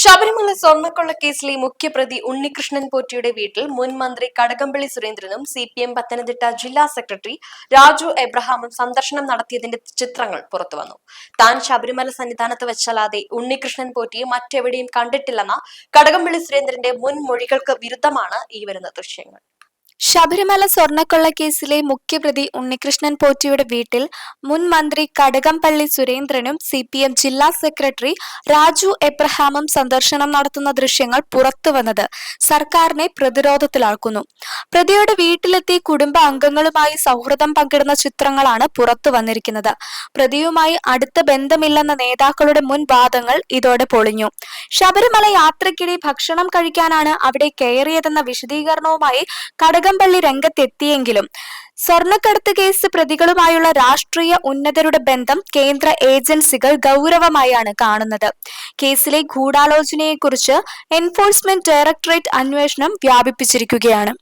ശബരിമല സ്വർണക്കൊള്ള കേസിലെ മുഖ്യപ്രതി ഉണ്ണികൃഷ്ണൻ പോറ്റിയുടെ വീട്ടിൽ മുൻ മന്ത്രി കടകംപള്ളി സുരേന്ദ്രനും സി പി എം പത്തനംതിട്ട ജില്ലാ സെക്രട്ടറി രാജു എബ്രഹാമും സന്ദർശനം നടത്തിയതിന്റെ ചിത്രങ്ങൾ പുറത്തുവന്നു. താൻ ശബരിമല സന്നിധാനത്ത് വെച്ചല്ലാതെ ഉണ്ണികൃഷ്ണൻ പോറ്റിയെ മറ്റെവിടെയും കണ്ടിട്ടില്ലെന്ന കടകംപള്ളി സുരേന്ദ്രന്റെ മുൻ മൊഴികൾക്ക് വിരുദ്ധമാണ് ഈ വരുന്ന ദൃശ്യങ്ങൾ. ശബരിമല സ്വർണക്കൊള്ള കേസിലെ മുഖ്യപ്രതി ഉണ്ണികൃഷ്ണൻ പോറ്റിയുടെ വീട്ടിൽ മുൻ മന്ത്രി കടകംപള്ളി സുരേന്ദ്രനും സി പി എം ജില്ലാ സെക്രട്ടറി രാജു എബ്രഹാമും സന്ദർശനം നടത്തുന്ന ദൃശ്യങ്ങൾ പുറത്തുവന്നത് സർക്കാരിനെ പ്രതിരോധത്തിലാക്കുന്നു. പ്രതിയുടെ വീട്ടിലെത്തി കുടുംബ അംഗങ്ങളുമായി സൗഹൃദം പങ്കിടുന്ന ചിത്രങ്ങളാണ് പുറത്തു വന്നിരിക്കുന്നത്. പ്രതിയുമായി അടുത്ത ബന്ധമില്ലെന്ന നേതാക്കളുടെ മുൻ വാദങ്ങൾ ഇതോടെ പൊളിഞ്ഞു. ശബരിമല യാത്രയ്ക്കിടെ ഭക്ഷണം കഴിക്കാനാണ് അവിടെ കയറിയതെന്ന വിശദീകരണവുമായി കടകംപള്ളി രംഗത്തെത്തിയെങ്കിലും സ്വർണക്കടത്ത് കേസ് പ്രതികളുമായുള്ള രാഷ്ട്രീയ ഉന്നതരുടെ ബന്ധം കേന്ദ്ര ഏജൻസികൾ ഗൗരവമായാണ് കാണുന്നത്. കേസിലെ ഗൂഢാലോചനയെക്കുറിച്ച് എൻഫോഴ്സ്മെന്റ് ഡയറക്ടറേറ്റ് അന്വേഷണം വ്യാപിപ്പിച്ചിരിക്കുകയാണ്.